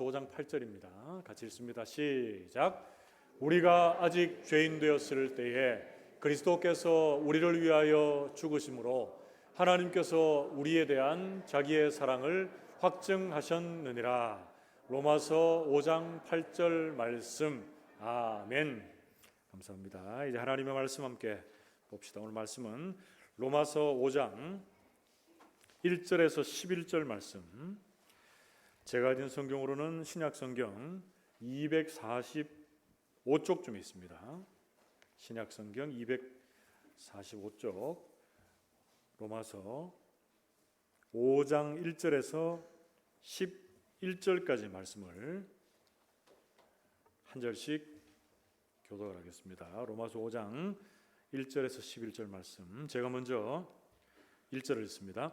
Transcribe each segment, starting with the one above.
5장 8절입니다. 같이 읽습니다. 시작. 우리가 아직 죄인 되었을 때에 그리스도께서 우리를 위하여 죽으심으로 하나님께서 우리에 대한 자기의 사랑을 확증하셨느니라. 로마서 5장 8절 말씀. 아멘. 감사합니다. 이제 하나님의 말씀 함께 봅시다. 오늘 말씀은 로마서 5장 1절에서 11절 말씀. 제가 가진 성경으로는 신약 성경 245쪽쯤 있습니다. 신약 성경 245쪽 로마서 5장 1절에서 11절까지 말씀을 한 절씩 교독을 하겠습니다. 로마서 5장 1절에서 11절 말씀. 제가 먼저 1절을 읽습니다.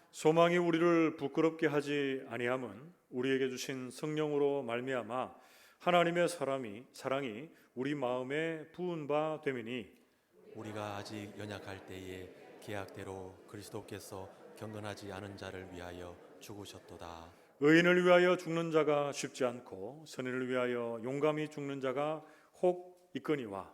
소망이 우리를 부끄럽게 하지 아니함은 우리에게 주신 성령으로 말미암아 하나님의 사람이 사랑이 우리 마음에 부은 바 되미니 우리가 아직 연약할 때에 계약대로 그리스도께서 경건하지 않은 자를 위하여 죽으셨도다. 의인을 위하여 죽는 자가 쉽지 않고 선인을 위하여 용감히 죽는 자가 혹 있거니와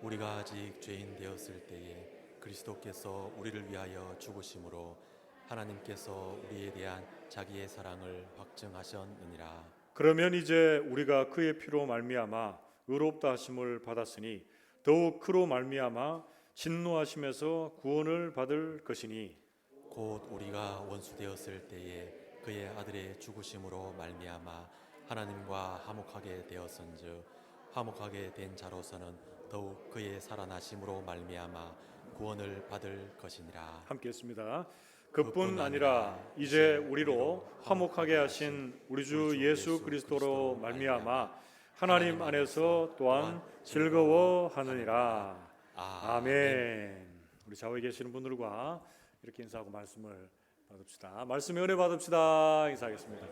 우리가 아직 죄인 되었을 때에 그리스도께서 우리를 위하여 죽으심으로 하나님께서 우리에 대한 자기의 사랑을 확증하셨느니라. 그러면 이제 우리가 그의 피로 말미암아 의롭다 하심을 받았으니 더욱 그로 말미암아 진노하심에서 구원을 받을 것이니. 곧 우리가 원수 되었을 때에 그의 아들의 죽으심으로 말미암아 하나님과 화목하게 되었은즉 화목하게 된 자로서는 더욱 그의 살아나심으로 말미암아 구원을 받을 것이니라. 함께 했습니다. 그뿐 아니라 이제 우리로 화목하게 하신 우리 주 예수 그리스도로 말미암아 하나님 안에서 또한 즐거워하느니라. 아멘. 우리 좌우에 계시는 분들과 이렇게 인사하고 말씀을 받읍시다. 말씀의 은혜 받읍시다. 인사하겠습니다.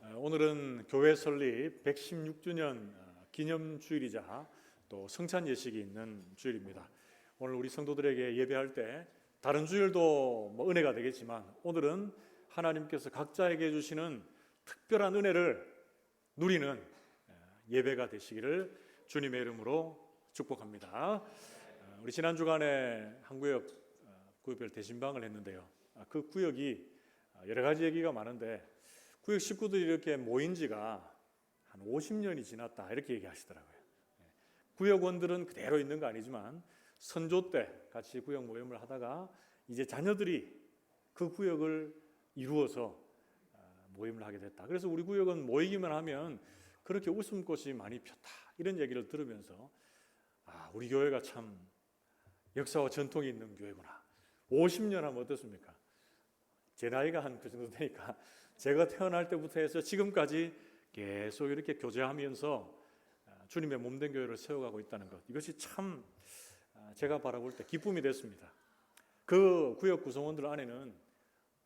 어, 오늘은 교회 설립 116주년 기념 주일이자 또 성찬 예식이 있는 주일입니다. 오늘 우리 성도들에게 예배할 때 다른 주일도 뭐 은혜가 되겠지만 오늘은 하나님께서 각자에게 주시는 특별한 은혜를 누리는 예배가 되시기를 주님의 이름으로 축복합니다. 어, 우리 지난 주간에 한 구역 어, 구역별 대신방을 했는데요. 아, 그 구역이 여러 가지 얘기가 많은데 구역 식구들이 이렇게 모인 지가 한 50년이 지났다 이렇게 얘기하시더라고요. 예. 구역원들은 그대로 있는 거 아니지만 선조 때 같이 구역 모임을 하다가 이제 자녀들이 그 구역을 이루어서 아, 모임을 하게 됐다. 그래서 우리 구역은 모이기만 하면 그렇게 웃음꽃이 많이 폈다. 이런 얘기를 들으면서 아, 우리 교회가 참 역사와 전통이 있는 교회구나. 50년 하면 어떻습니까? 제 나이가 한 그 정도 되니까 제가 태어날 때부터 해서 지금까지 계속 이렇게 교제하면서 아, 주님의 몸된 교회를 세워가고 있다는 것 이것이 참 아, 제가 바라볼 때 기쁨이 됐습니다. 그 구역 구성원들 안에는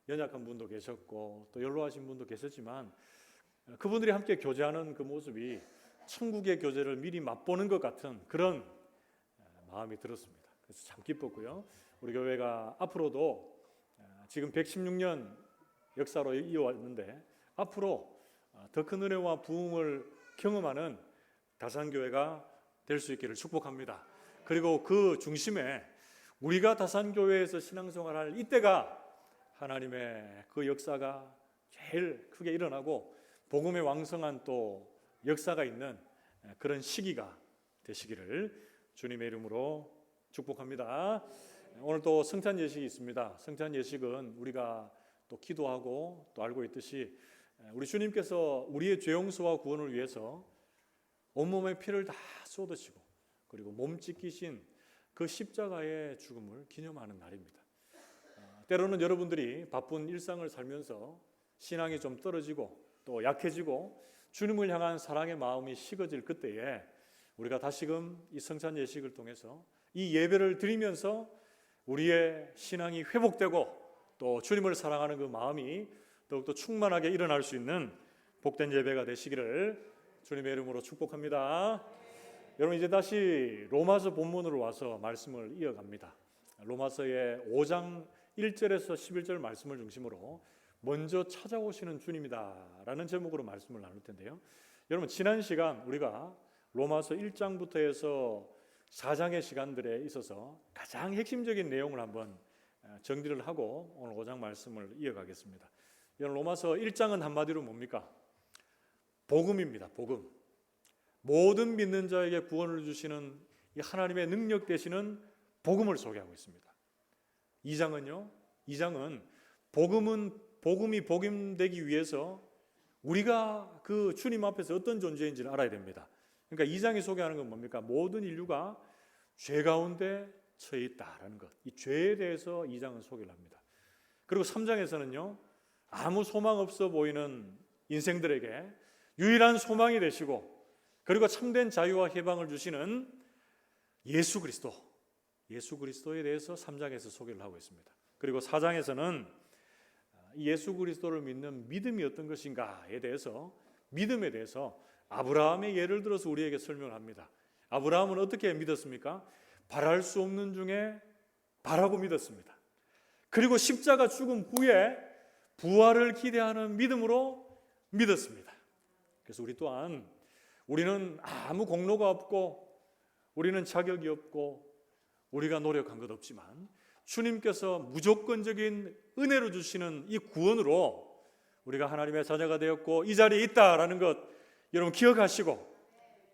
연약한 분도 계셨고 또 연로하신 분도 계셨지만 아, 그분들이 함께 교제하는 그 모습이 천국의 교제를 미리 맛보는 것 같은 그런 마음이 들었습니다. 그래서 참 기뻤고요. 우리 교회가 앞으로도 지금 116년 역사로 이어왔는데 앞으로 더 큰 은혜와 부흥을 경험하는 다산교회가 될 수 있기를 축복합니다. 그리고 그 중심에 우리가 다산교회에서 신앙생활할 이때가 하나님의 그 역사가 제일 크게 일어나고 복음의 왕성한 또 역사가 있는 그런 시기가 되시기를 주님의 이름으로 축복합니다. 오늘 또 성찬 예식이 있습니다. 성찬 예식은 우리가 또 기도하고 또 알고 있듯이 우리 주님께서 우리의 죄 용서와 구원을 위해서 온몸의 피를 다 쏟으시고 그리고 몸 찢기신 그 십자가의 죽음을 기념하는 날입니다. 때로는 여러분들이 바쁜 일상을 살면서 신앙이 좀 떨어지고 또 약해지고 주님을 향한 사랑의 마음이 식어질 그때에 우리가 다시금 이 성찬 예식을 통해서 이 예배를 드리면서 우리의 신앙이 회복되고 또 주님을 사랑하는 그 마음이 더욱더 충만하게 일어날 수 있는 복된 예배가 되시기를 주님의 이름으로 축복합니다. 여러분 이제 다시 로마서 본문으로 와서 말씀을 이어갑니다. 로마서의 5장 1절에서 11절 말씀을 중심으로 먼저 찾아오시는 주님이다라는 제목으로 말씀을 나눌 텐데요. 여러분 지난 시간 우리가 로마서 1장부터 해서 4장의 시간들에 있어서 가장 핵심적인 내용을 한번 어, 정리를 하고 오늘 5장 말씀을 이어가겠습니다. 여러분 로마서 1장은 한마디로 뭡니까? 복음입니다. 복음. 모든 믿는 자에게 구원을 주시는 이 하나님의 능력 되시는 복음을 소개하고 있습니다. 2장은요. 2장은 복음은 복음이 복음되기 위해서 우리가 그 주님 앞에서 어떤 존재인지를 알아야 됩니다. 그러니까 2장이 소개하는 건 뭡니까? 모든 인류가 죄 가운데 처해 있다라는 것. 이 죄에 대해서 2장은 소개를 합니다. 그리고 3장에서는요. 아무 소망 없어 보이는 인생들에게 유일한 소망이 되시고 그리고 참된 자유와 해방을 주시는 예수 그리스도, 예수 그리스도에 대해서 3장에서 소개를 하고 있습니다. 그리고 4장에서는 예수 그리스도를 믿는 믿음이 어떤 것인가에 대해서 믿음에 대해서 아브라함의 예를 들어서 우리에게 설명을 합니다. 아브라함은 어떻게 믿었습니까? 바랄 수 없는 중에 바라고 믿었습니다. 그리고 십자가 죽음 후에 부활을 기대하는 믿음으로 믿었습니다. 그래서 우리 또한 우리는 아무 공로가 없고 우리는 자격이 없고 우리가 노력한 것 없지만 주님께서 무조건적인 은혜로 주시는 이 구원으로 우리가 하나님의 자녀가 되었고 이 자리에 있다라는 것 여러분 기억하시고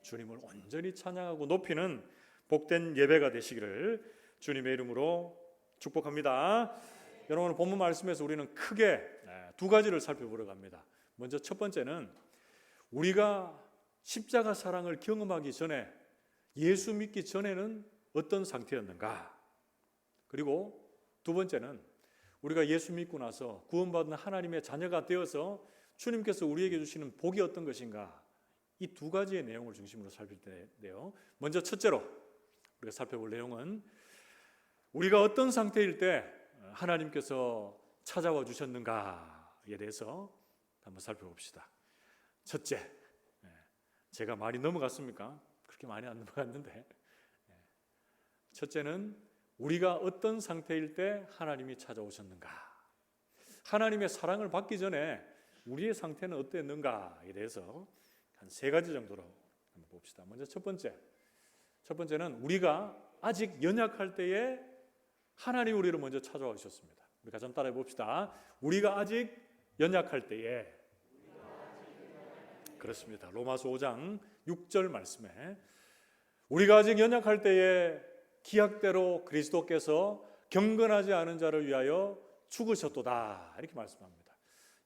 주님을 온전히 찬양하고 높이는 복된 예배가 되시기를 주님의 이름으로 축복합니다. 여러분 본문 말씀에서 우리는 크게 두 가지를 살펴보려 합니다. 먼저 첫 번째는 우리가 십자가 사랑을 경험하기 전에 예수 믿기 전에는 어떤 상태였는가? 그리고 두 번째는 우리가 예수 믿고 나서 구원받은 하나님의 자녀가 되어서 주님께서 우리에게 주시는 복이 어떤 것인가? 이 두 가지의 내용을 중심으로 살필 텐데요. 먼저 첫째로 우리가 살펴볼 내용은 우리가 어떤 상태일 때 하나님께서 찾아와 주셨는가에 대해서 한번 살펴봅시다. 첫째, 예, 제가 많이 넘어갔습니까? 그렇게 많이 안 넘어갔는데 예. 첫째는 우리가 어떤 상태일 때 하나님이 찾아오셨는가? 하나님의 사랑을 받기 전에 우리의 상태는 어땠는가에 대해서 한 세 가지 정도로 한번 봅시다. 먼저 첫 번째, 첫 번째는 우리가 아직 연약할 때에 하나님 우리를 먼저 찾아오셨습니다. 우리 한번 따라해 봅시다. 우리가 아직 연약할 때에 그렇습니다. 로마서 5장 6절 말씀에 우리가 아직 연약할 때에 기약대로 그리스도께서 경건하지 않은 자를 위하여 죽으셨도다 이렇게 말씀합니다.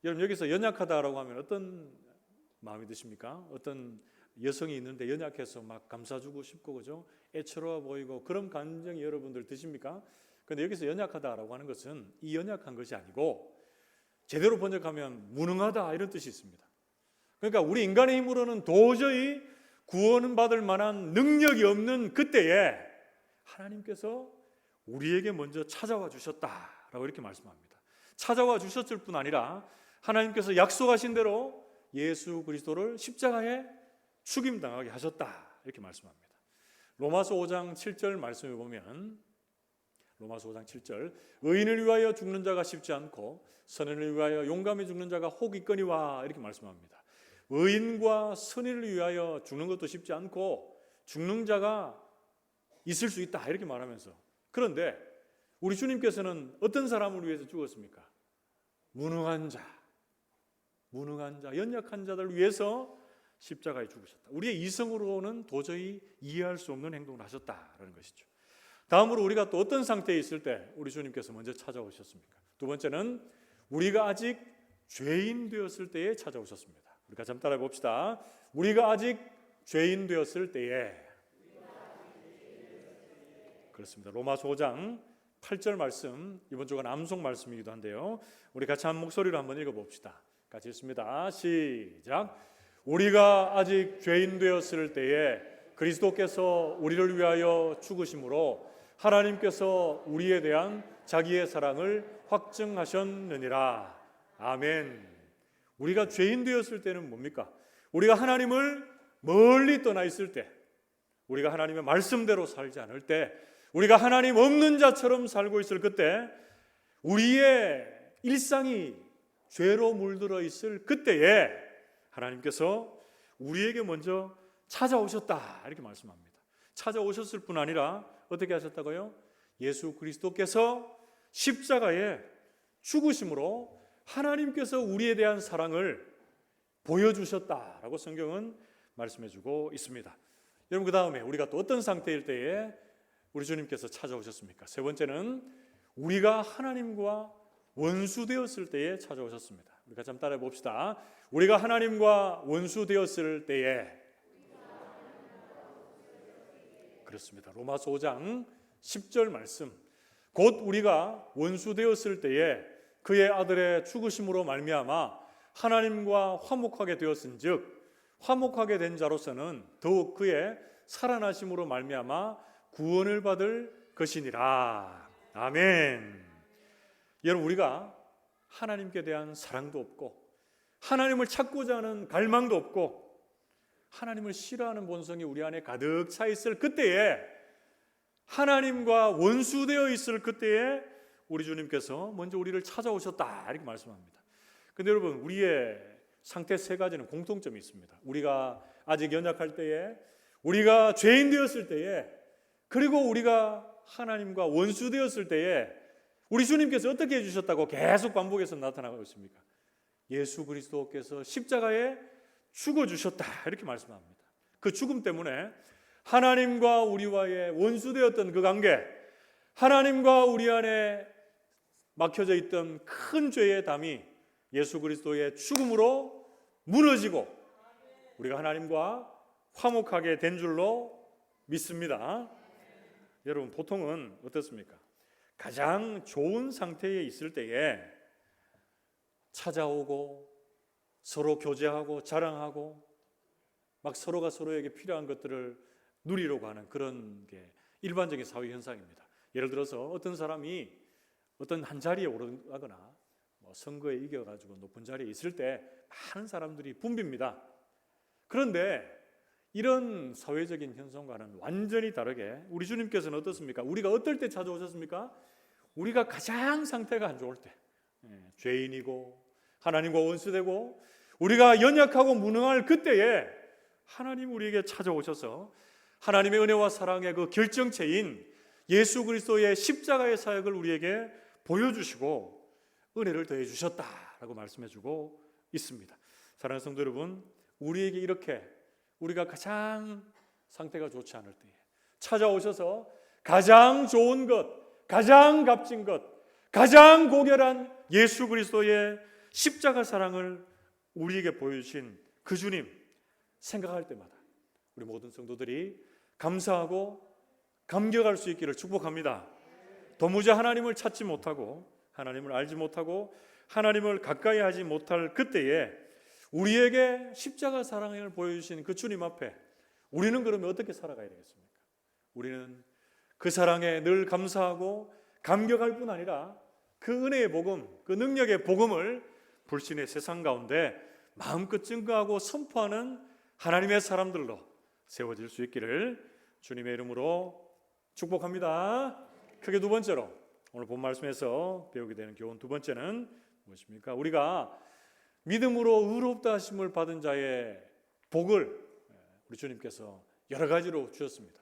여러분 여기서 연약하다라고 하면 어떤 마음이 드십니까? 어떤 여성이 있는데 연약해서 막 감싸주고 싶고 그죠? 애처로워 보이고 그런 감정이 여러분들 드십니까? 근데 여기서 연약하다라고 하는 것은 이 연약한 것이 아니고 제대로 번역하면 무능하다 이런 뜻이 있습니다. 그러니까 우리 인간의 힘으로는 도저히 구원은 받을 만한 능력이 없는 그때에 하나님께서 우리에게 먼저 찾아와 주셨다라고 이렇게 말씀합니다. 찾아와 주셨을 뿐 아니라 하나님께서 약속하신 대로 예수 그리스도를 십자가에 죽임 당하게 하셨다 이렇게 말씀합니다. 로마서 5장 7절 말씀에 보면 로마서 5장 7절 의인을 위하여 죽는 자가 쉽지 않고 선인을 위하여 용감히 죽는 자가 혹 있거니와 이렇게 말씀합니다. 의인과 선인을 위하여 죽는 것도 쉽지 않고 죽는 자가 있을 수 있다 이렇게 말하면서 그런데 우리 주님께서는 어떤 사람을 위해서 죽었습니까? 무능한 자, 무능한 자, 연약한 자들을 위해서 십자가에 죽으셨다. 우리의 이성으로는 도저히 이해할 수 없는 행동을 하셨다라는 것이죠. 다음으로 우리가 또 어떤 상태에 있을 때 우리 주님께서 먼저 찾아오셨습니까? 두 번째는 우리가 아직 죄인 되었을 때에 찾아오셨습니다. 우리가 잠 따라 봅시다. 우리가 아직 죄인 되었을 때에 그렇습니다. 로마서 5장 8절 말씀 이번 주가 남송 말씀이기도 한데요. 우리 같이 한 목소리로 한번 읽어 봅시다. 같이 읽습니다. 시작. 우리가 아직 죄인 되었을 때에 그리스도께서 우리를 위하여 죽으심으로 하나님께서 우리에 대한 자기의 사랑을 확증하셨느니라. 아멘. 우리가 죄인 되었을 때는 뭡니까? 우리가 하나님을 멀리 떠나 있을 때, 우리가 하나님의 말씀대로 살지 않을 때, 우리가 하나님 없는 자처럼 살고 있을 그때, 우리의 일상이 죄로 물들어 있을 그때에 하나님께서 우리에게 먼저 찾아오셨다 이렇게 말씀합니다. 찾아오셨을 뿐 아니라 어떻게 하셨다고요? 예수 그리스도께서 십자가에 죽으심으로 하나님께서 우리에 대한 사랑을 보여주셨다라고 성경은 말씀해주고 있습니다. 여러분 그 다음에 우리가 또 어떤 상태일 때에 우리 주님께서 찾아오셨습니까? 세 번째는 우리가 하나님과 원수 되었을 때에 찾아오셨습니다. 우리 같이 한번 따라해 봅시다. 우리가 하나님과 원수 되었을 때에 그렇습니다. 로마서 5장 10절 말씀. 곧 우리가 원수 되었을 때에 그의 아들의 죽으심으로 말미암아 하나님과 화목하게 되었은즉 화목하게 된 자로서는 더욱 그의 살아나심으로 말미암아 구원을 받을 것이니라. 아멘. 여러분 우리가 하나님께 대한 사랑도 없고 하나님을 찾고자 하는 갈망도 없고 하나님을 싫어하는 본성이 우리 안에 가득 차 있을 그때에 하나님과 원수되어 있을 그때에 우리 주님께서 먼저 우리를 찾아오셨다 이렇게 말씀합니다. 근데 여러분 우리의 상태 세 가지는 공통점이 있습니다. 우리가 아직 연약할 때에 우리가 죄인 되었을 때에 그리고 우리가 하나님과 원수 되었을 때에 우리 주님께서 어떻게 해 주셨다고 계속 반복해서 나타나고 있습니까? 예수 그리스도께서 십자가에 죽어 주셨다 이렇게 말씀합니다. 그 죽음 때문에 하나님과 우리와의 원수 되었던 그 관계, 하나님과 우리 안에 막혀져 있던 큰 죄의 담이 예수 그리스도의 죽음으로 무너지고 우리가 하나님과 화목하게 된 줄로 믿습니다. 여러분 보통은 어떻습니까? 가장 좋은 상태에 있을 때에 찾아오고 서로 교제하고 자랑하고 막 서로가 서로에게 필요한 것들을 누리려고 하는 그런 게 일반적인 사회 현상입니다. 예를 들어서 어떤 사람이 어떤 한 자리에 오르거나 뭐 선거에 이겨가지고 높은 자리에 있을 때 많은 사람들이 붐빕니다. 그런데 이런 사회적인 현상과는 완전히 다르게 우리 주님께서는 어떻습니까? 우리가 어떨 때 찾아오셨습니까? 우리가 가장 상태가 안 좋을 때, 예, 죄인이고 하나님과 원수되고 우리가 연약하고 무능할 그때에 하나님 우리에게 찾아오셔서 하나님의 은혜와 사랑의 그 결정체인 예수 그리스도의 십자가의 사역을 우리에게 보여주시고 은혜를 더해 주셨다라고 말씀해주고 있습니다. 사랑하는 성도 여러분, 우리에게 이렇게 우리가 가장 상태가 좋지 않을 때에 찾아오셔서 가장 좋은 것, 가장 값진 것, 가장 고결한 예수 그리스도의 십자가 사랑을 우리에게 보여주신 그 주님 생각할 때마다 우리 모든 성도들이 감사하고 감격할 수 있기를 축복합니다. 도무지 하나님을 찾지 못하고 하나님을 알지 못하고 하나님을 가까이 하지 못할 그때에 우리에게 십자가 사랑을 보여주신 그 주님 앞에 우리는 그러면 어떻게 살아가야 되겠습니까? 우리는 그 사랑에 늘 감사하고 감격할 뿐 아니라 그 은혜의 복음, 그 능력의 복음을 불신의 세상 가운데 마음껏 증거하고 선포하는 하나님의 사람들로 세워질 수 있기를 주님의 이름으로 축복합니다. 크게 두 번째로 오늘 본 말씀에서 배우게 되는 교훈 두 번째는 무엇입니까? 우리가 믿음으로 의롭다 하심을 받은 자의 복을 우리 주님께서 여러 가지로 주셨습니다.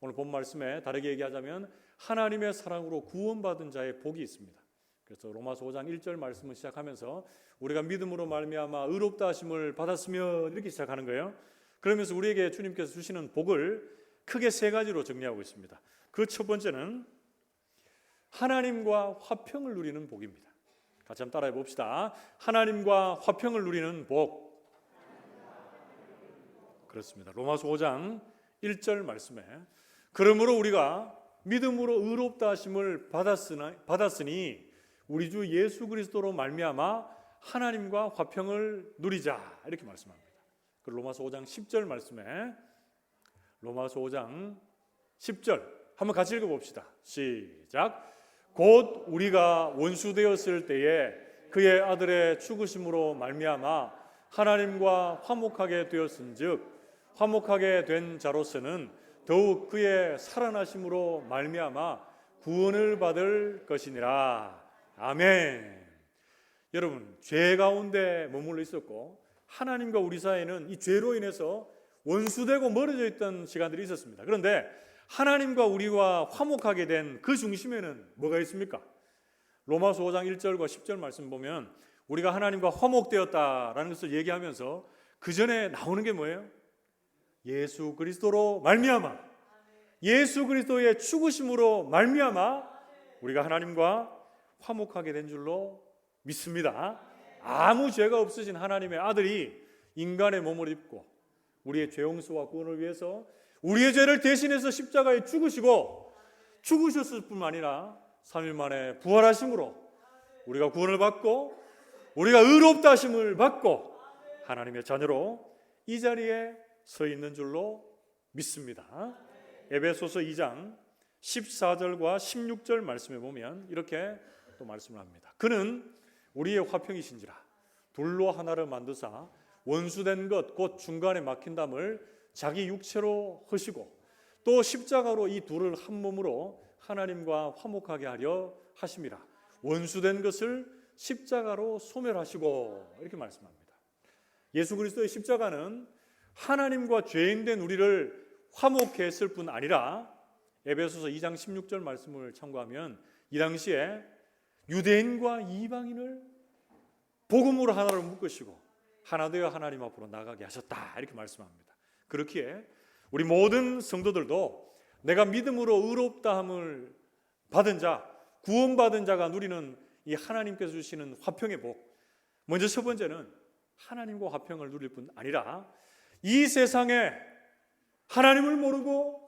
오늘 본 말씀에 다르게 얘기하자면 하나님의 사랑으로 구원받은 자의 복이 있습니다. 그래서 로마서 5장 1절 말씀을 시작하면서 우리가 믿음으로 말미암아 의롭다 하심을 받았으면 이렇게 시작하는 거예요. 그러면서 우리에게 주님께서 주시는 복을 크게 세 가지로 정리하고 있습니다. 그 첫 번째는 하나님과 화평을 누리는 복입니다. 같이 한번 따라해 봅시다. 하나님과 화평을 누리는 복. 그렇습니다. 로마서 5장 1절 말씀에 그러므로 우리가 믿음으로 의롭다 하심을 받았으나, 받았으니 우리 주 예수 그리스도로 말미암아 하나님과 화평을 누리자 이렇게 말씀합니다. 그 로마서 5장 10절 말씀에 로마서 5장 10절 한번 같이 읽어 봅시다. 시작. 곧 우리가 원수 되었을 때에 그의 아들의 죽으심으로 말미암아 하나님과 화목하게 되었은즉 화목하게 된 자로서는 더욱 그의 살아나심으로 말미암아 구원을 받을 것이니라. 아멘. 여러분, 죄 가운데 머물러 있었고 하나님과 우리 사이에는 이 죄로 인해서 원수되고 멀어져 있던 시간들이 있었습니다. 그런데 하나님과 우리와 화목하게 된 그 중심에는 뭐가 있습니까? 로마서 5장 1절과 10절 말씀 보면 우리가 하나님과 화목되었다라는 것을 얘기하면서 그 전에 나오는 게 뭐예요? 예수 그리스도로 말미암아 예수 그리스도의 죽으심으로 말미암아 우리가 하나님과 화목하게 된 줄로 믿습니다. 아무 죄가 없으신 하나님의 아들이 인간의 몸을 입고 우리의 죄 용서와 구원을 위해서 우리의 죄를 대신해서 십자가에 죽으시고 죽으셨을 뿐만 아니라 3일 만에 부활하심으로 우리가 구원을 받고 우리가 의롭다 하심을 받고 하나님의 자녀로 이 자리에 서 있는 줄로 믿습니다. 에베소서 2장 14절과 16절 말씀에 보면 이렇게 또 말씀을 합니다. 그는 우리의 화평이신지라 둘로 하나를 만드사 원수된 것 곧 중간에 막힌 담을 자기 육체로 하시고 또 십자가로 이 둘을 한 몸으로 하나님과 화목하게 하려 하심이라 원수된 것을 십자가로 소멸하시고 이렇게 말씀합니다. 예수 그리스도의 십자가는 하나님과 죄인된 우리를 화목케 했을 뿐 아니라 에베소서 2장 16절 말씀을 참고하면 이 당시에 유대인과 이방인을 복음으로 하나로 묶으시고 하나 되어 하나님 앞으로 나가게 하셨다 이렇게 말씀합니다. 그렇기에 우리 모든 성도들도 내가 믿음으로 의롭다함을 받은 자, 구원받은 자가 누리는 이 하나님께서 주시는 화평의 복. 먼저 첫 번째는 하나님과 화평을 누릴 뿐 아니라 이 세상에 하나님을 모르고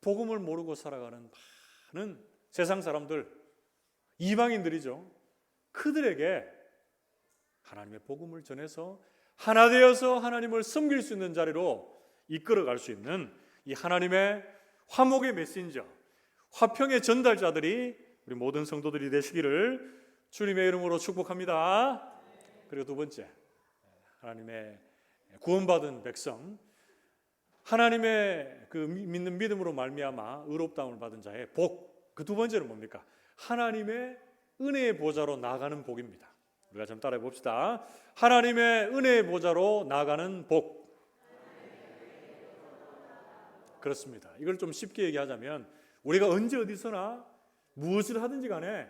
복음을 모르고 살아가는 많은 세상 사람들, 이방인들이죠. 그들에게 하나님의 복음을 전해서 하나 되어서 하나님을 섬길 수 있는 자리로 이끌어 갈 수 있는 이 하나님의 화목의 메신저, 화평의 전달자들이 우리 모든 성도들이 되시기를 주님의 이름으로 축복합니다. 그리고 두 번째, 하나님의 구원받은 백성, 하나님의 그 믿는 믿음으로 말미암아 의롭다움을 받은 자의 복. 그 두 번째는 뭡니까? 하나님의 은혜의 보좌로 나가는 복입니다. 우리가 좀 따라해 봅시다. 하나님의 은혜의 보좌로 나가는 복. 그렇습니다. 이걸 좀 쉽게 얘기하자면 우리가 언제 어디서나 무엇을 하든지 간에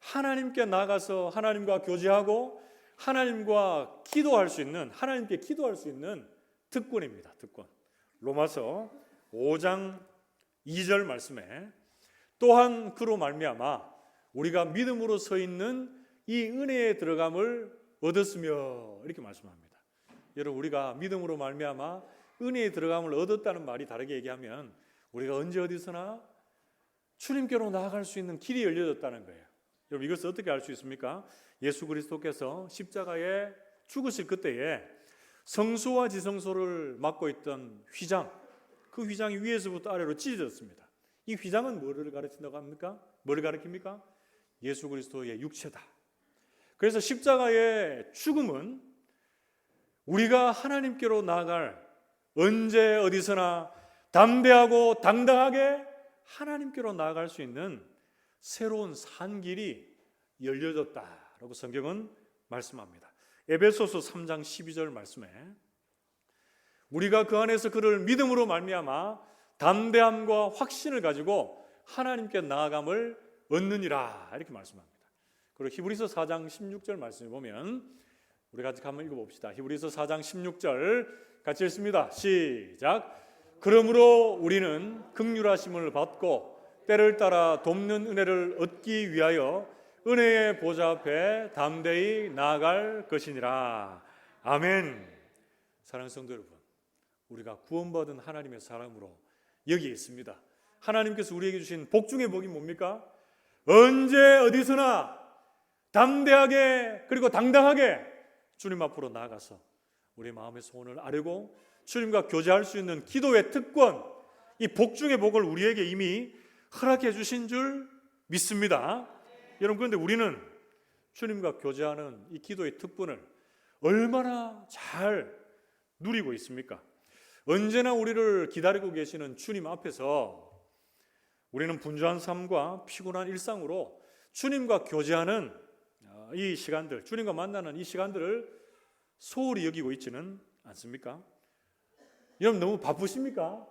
하나님께 나가서 하나님과 교제하고 하나님과 기도할 수 있는 하나님께 기도할 수 있는 특권입니다. 특권. 로마서 5장 2절 말씀에 또한 그로 말미암아 우리가 믿음으로 서 있는 이 은혜에 들어감을 얻었으며 이렇게 말씀합니다. 여러분 우리가 믿음으로 말미암아 은혜에 들어감을 얻었다는 말이 다르게 얘기하면 우리가 언제 어디서나 주님께로 나아갈 수 있는 길이 열려졌다는 거예요. 여러분 이것을 어떻게 알 수 있습니까? 예수 그리스도께서 십자가에 죽으실 그때에 성소와 지성소를 맡고 있던 휘장, 그 휘장이 위에서부터 아래로 찢어졌습니다. 이 휘장은 뭐를 가르친다고 합니까? 뭐를 가르칩니까? 예수 그리스도의 육체다. 그래서 십자가의 죽음은 우리가 하나님께로 나아갈 언제 어디서나 담대하고 당당하게 하나님께로 나아갈 수 있는 새로운 산길이 열려졌다라고 성경은 말씀합니다. 에베소서 3장 12절 말씀에 우리가 그 안에서 그를 믿음으로 말미암아 담대함과 확신을 가지고 하나님께 나아감을 얻느니라 이렇게 말씀합니다. 그리고 히브리서 4장 16절 말씀에 보면 우리 같이 한번 읽어봅시다. 히브리서 4장 16절 같이 읽습니다. 시작. 그러므로 우리는 극률하심을 받고 때를 따라 돕는 은혜를 얻기 위하여 은혜의 보좌 앞에 담대히 나아갈 것이니라. 아멘. 사랑하는 성도 여러분, 우리가 구원받은 하나님의 사람으로 여기 있습니다. 하나님께서 우리에게 주신 복 중의 복이 뭡니까? 언제 어디서나 담대하게 그리고 당당하게 주님 앞으로 나아가서 우리 마음의 소원을 아뢰고 주님과 교제할 수 있는 기도의 특권, 이 복 중의 복을 우리에게 이미 허락해 주신 줄 믿습니다. 여러분 그런데 우리는 주님과 교제하는 이 기도의 특권을 얼마나 잘 누리고 있습니까? 언제나 우리를 기다리고 계시는 주님 앞에서 우리는 분주한 삶과 피곤한 일상으로 주님과 교제하는 어, 이 시간들, 주님과 만나는 이 시간들을 소홀히 여기고 있지는 않습니까? 여러분 너무 바쁘십니까?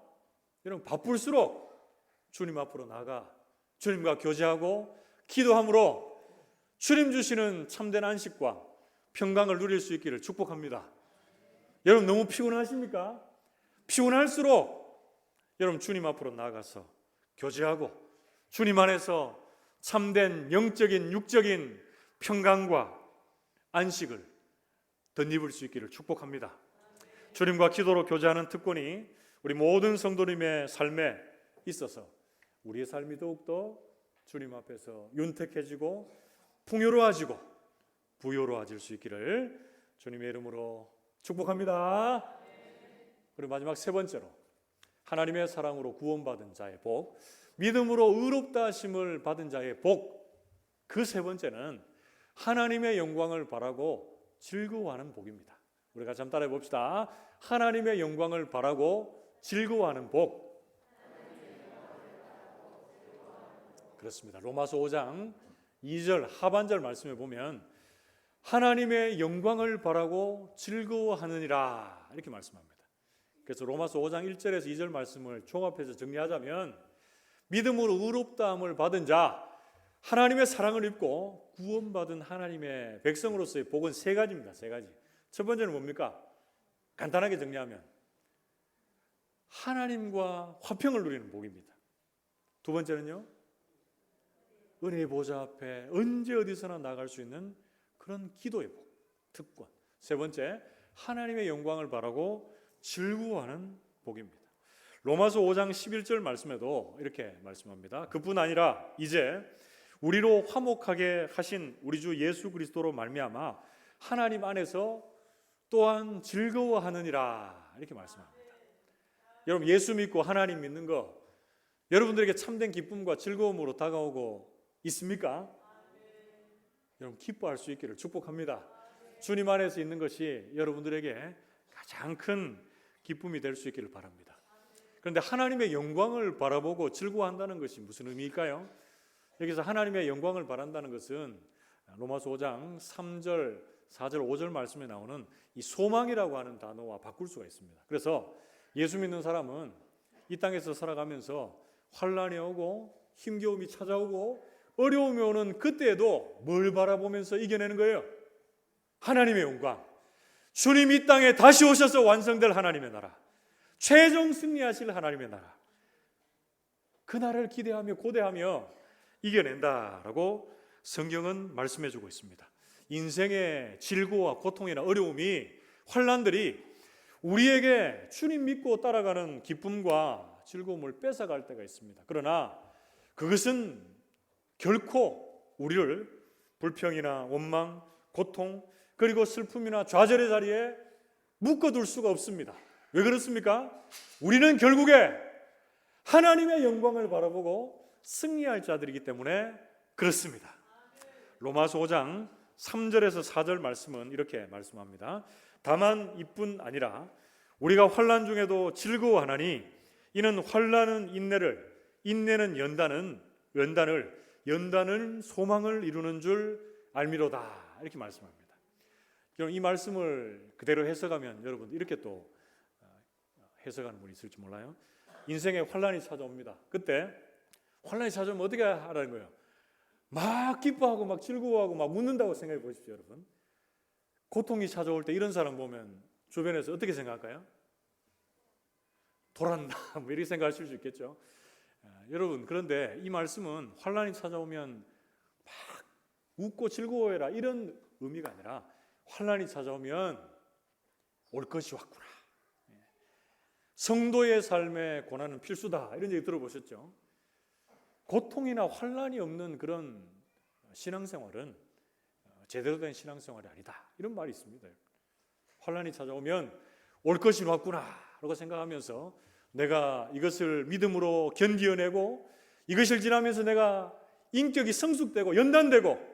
여러분 바쁠수록 주님 앞으로 나가 주님과 교제하고 기도함으로 주님 주시는 참된 안식과 평강을 누릴 수 있기를 축복합니다. 여러분 너무 피곤하십니까? 피곤할수록 여러분 주님 앞으로 나가서 교제하고 주님 안에서 참된 영적인 육적인 평강과 안식을 덧입을 수 있기를 축복합니다. 주님과 기도로 교제하는 특권이 우리 모든 성도님의 삶에 있어서 우리의 삶이 더욱더 주님 앞에서 윤택해지고 풍요로워지고 부요로워질 수 있기를 주님의 이름으로 축복합니다. 그리고 마지막 세 번째로 하나님의 사랑으로 구원받은 자의 복, 믿음으로 의롭다 하심을 받은 자의 복. 그 세 번째는 하나님의 영광을 바라고 즐거워하는 복입니다. 우리가 한번 따라해 봅시다. 하나님의 영광을 바라고 즐거워하는 복. 그렇습니다. 로마서 5장 2절 하반절 말씀에 보면 하나님의 영광을 바라고 즐거워하느니라 이렇게 말씀합니다. 그래서 로마서 5장 1절에서 2절 말씀을 종합해서 정리하자면 믿음으로 의롭다함을 받은 자 하나님의 사랑을 입고 구원받은 하나님의 백성으로서의 복은 세 가지입니다. 세 가지. 첫 번째는 뭡니까? 간단하게 정리하면 하나님과 화평을 누리는 복입니다. 두 번째는요. 은혜의 보좌 앞에 언제 어디서나 나갈 수 있는 그런 기도의 복, 특권. 세 번째, 하나님의 영광을 바라고 즐거워하는 복입니다. 로마서 5장 11절 말씀에도 이렇게 말씀합니다. 그뿐 아니라 이제 우리로 화목하게 하신 우리 주 예수 그리스도로 말미암아 하나님 안에서 또한 즐거워하느니라 이렇게 말씀합니다. 여러분 예수 믿고 하나님 믿는 거 여러분들에게 참된 기쁨과 즐거움으로 다가오고 있습니까? 여러분 기뻐할 수 있기를 축복합니다. 주님 안에서 있는 것이 여러분들에게 가장 큰 기쁨이 될 수 있기를 바랍니다. 그런데 하나님의 영광을 바라보고 즐거워한다는 것이 무슨 의미일까요? 여기서 하나님의 영광을 바란다는 것은 로마서 5장 3절, 4절, 5절 말씀에 나오는 이 소망이라고 하는 단어와 바꿀 수가 있습니다. 그래서 예수 믿는 사람은 이 땅에서 살아가면서 환란이 오고 힘겨움이 찾아오고 어려움이 오는 그때에도 뭘 바라보면서 이겨내는 거예요? 하나님의 영광. 주님 이 땅에 다시 오셔서 완성될 하나님의 나라. 최종 승리하실 하나님의 나라. 그 나라를 기대하며 고대하며 이겨낸다라고 성경은 말씀해 주고 있습니다. 인생의 질고와 고통이나 어려움이 환란들이 우리에게 주님 믿고 따라가는 기쁨과 즐거움을 뺏어갈 때가 있습니다. 그러나 그것은 결코 우리를 불평이나 원망, 고통, 그리고 슬픔이나 좌절의 자리에 묶어둘 수가 없습니다. 왜 그렇습니까? 우리는 결국에 하나님의 영광을 바라보고 승리할 자들이기 때문에 그렇습니다. 로마서 5장 3절에서 4절 말씀은 이렇게 말씀합니다. 다만 이뿐 아니라 우리가 환란 중에도 즐거워하나니 이는 환란은 인내를 인내는 연단은 연단을 연단은 소망을 이루는 줄 알미로다 이렇게 말씀합니다. 이 말씀을 그대로 해석하면 여러분 이렇게 또 어, 해석하는 분이 있을지 몰라요. 인생에 환란이 찾아옵니다. 그때 환란이 찾아오면 어떻게 하라는 거예요? 막 기뻐하고 막 즐거워하고 막 웃는다고 생각해 보십시오, 여러분. 고통이 찾아올 때 이런 사람 보면 주변에서 어떻게 생각할까요? 돌았나 뭐 이렇게 생각하실 수 있겠죠. 아, 여러분 그런데 이 말씀은 환란이 찾아오면 막 웃고 즐거워해라 이런 의미가 아니라 환란이 찾아오면 올 것이 왔구나. 예. 성도의 삶의 고난은 필수다 이런 얘기 들어보셨죠? 고통이나 환란이 없는 그런 신앙생활은 제대로 된 신앙생활이 아니다. 이런 말이 있습니다. 환란이 찾아오면 올 것이 왔구나라고 생각하면서 내가 이것을 믿음으로 견디어내고 이것을 지나면서 내가 인격이 성숙되고 연단되고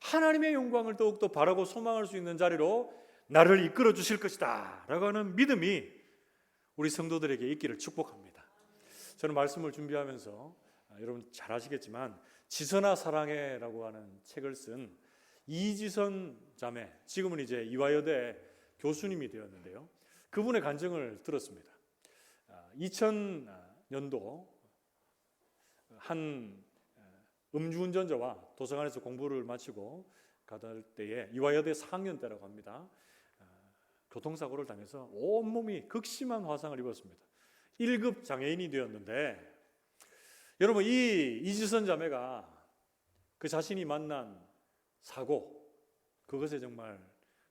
하나님의 영광을 더욱더 바라고 소망할 수 있는 자리로 나를 이끌어 주실 것이다. 라고 하는 믿음이 우리 성도들에게 있기를 축복합니다. 저는 말씀을 준비하면서 아, 여러분 잘 아시겠지만 지선아 사랑해라고 하는 책을 쓴 이지선 자매, 지금은 이제 이화여대 교수님이 되었는데요. 그분의 간증을 들었습니다. 2000년도 한 음주운전자와 도서관에서 공부를 마치고 가다 때에 이화여대 4학년 때라고 합니다. 아, 교통사고를 당해서 온몸이 극심한 화상을 입었습니다. 1급 장애인이 되었는데 여러분 이 이지선 자매가 그 자신이 만난 사고 그것에 정말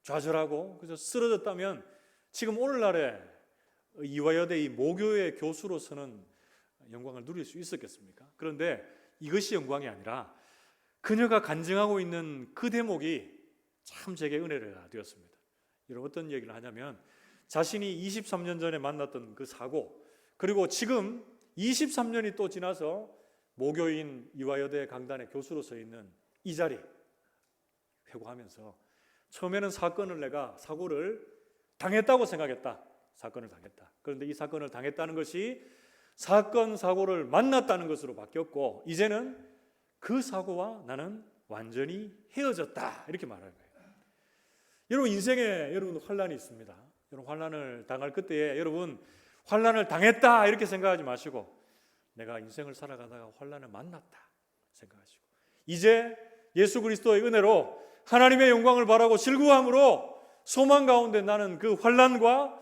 좌절하고 그래서 쓰러졌다면 지금 오늘날에 이화여대 이 모교의 교수로서는 영광을 누릴 수 있었겠습니까? 그런데 이것이 영광이 아니라 그녀가 간증하고 있는 그 대목이 참 제게 은혜가 되었습니다. 여러분 어떤 얘기를 하냐면 자신이 23년 전에 만났던 그 사고 그리고 지금 23년이 또 지나서 모교인 이화여대 강단의 교수로 서 있는 이 자리 회고하면서 처음에는 사건을 내가 사고를 당했다고 생각했다. 사건을 당했다. 그런데 이 사건을 당했다는 것이 사건 사고를 만났다는 것으로 바뀌었고 이제는 그 사고와 나는 완전히 헤어졌다. 이렇게 말하는 거예요. 여러분 인생에 여러분 환란이 있습니다. 여러분 환란을 당할 그때에 여러분 환란을 당했다 이렇게 생각하지 마시고 내가 인생을 살아가다가 환란을 만났다 생각하시고 이제 예수 그리스도의 은혜로 하나님의 영광을 바라고 즐거움으로 소망 가운데 나는 그 환란과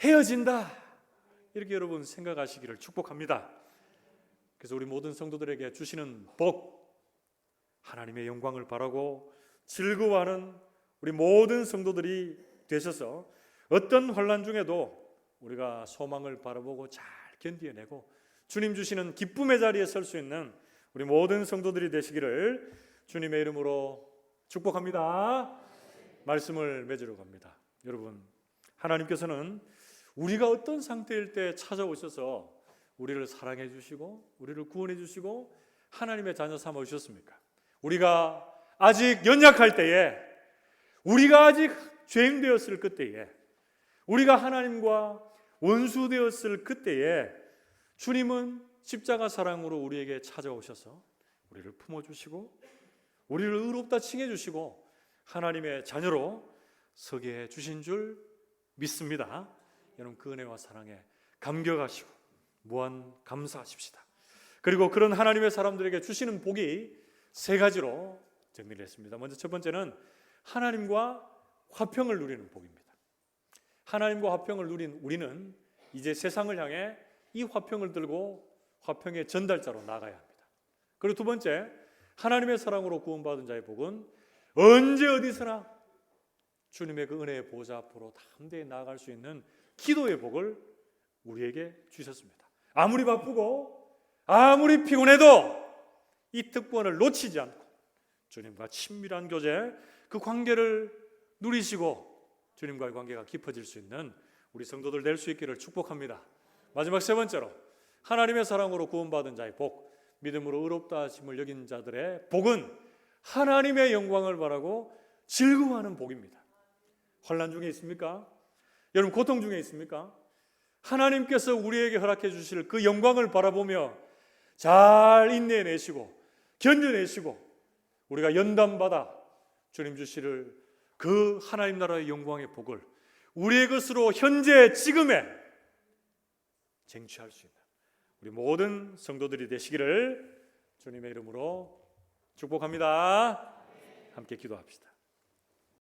헤어진다. 이렇게 여러분 생각하시기를 축복합니다. 그래서 우리 모든 성도들에게 주시는 복, 하나님의 영광을 바라고 즐거워하는 우리 모든 성도들이 되셔서 어떤 환란 중에도 우리가 소망을 바라보고 잘 견디어내고 주님 주시는 기쁨의 자리에 설 수 있는 우리 모든 성도들이 되시기를 주님의 이름으로 축복합니다. 말씀을 맺으러 갑니다. 여러분, 하나님께서는 우리가 어떤 상태일 때 찾아오셔서 우리를 사랑해 주시고 우리를 구원해 주시고 하나님의 자녀 삼아 주셨습니까? 우리가 아직 연약할 때에 우리가 아직 죄인 되었을 그때에 우리가 하나님과 원수 되었을 그때에 주님은 십자가 사랑으로 우리에게 찾아오셔서 우리를 품어 주시고 우리를 의롭다 칭해 주시고 하나님의 자녀로 서게 해 주신 줄 믿습니다. 여러분 그 은혜와 사랑에 감격하시고 무한 감사하십시다. 그리고 그런 하나님의 사람들에게 주시는 복이 세 가지로 정리를 했습니다. 먼저 첫 번째는 하나님과 화평을 누리는 복입니다. 하나님과 화평을 누린 우리는 이제 세상을 향해 이 화평을 들고 화평의 전달자로 나가야 합니다. 그리고 두 번째, 하나님의 사랑으로 구원받은 자의 복은 언제 어디서나 주님의 그 은혜의 보좌 앞으로 담대히 나아갈 수 있는 기도의 복을 우리에게 주셨습니다. 아무리 바쁘고 아무리 피곤해도 이 특권을 놓치지 않고 주님과 친밀한 교제 그 관계를 누리시고 주님과의 관계가 깊어질 수 있는 우리 성도들 될 수 있기를 축복합니다. 마지막 세 번째로 하나님의 사랑으로 구원받은 자의 복, 믿음으로 의롭다 하심을 여긴 자들의 복은 하나님의 영광을 바라고 즐거워하는 복입니다. 환란 중에 있습니까? 여러분 고통 중에 있습니까? 하나님께서 우리에게 허락해 주실 그 영광을 바라보며 잘 인내내시고 견뎌내시고 우리가 연단받아 주님 주시를 그 하나님 나라의 영광의 복을 우리의 것으로 현재 지금에 쟁취할 수 있는 우리 모든 성도들이 되시기를 주님의 이름으로 축복합니다. 함께 기도합시다.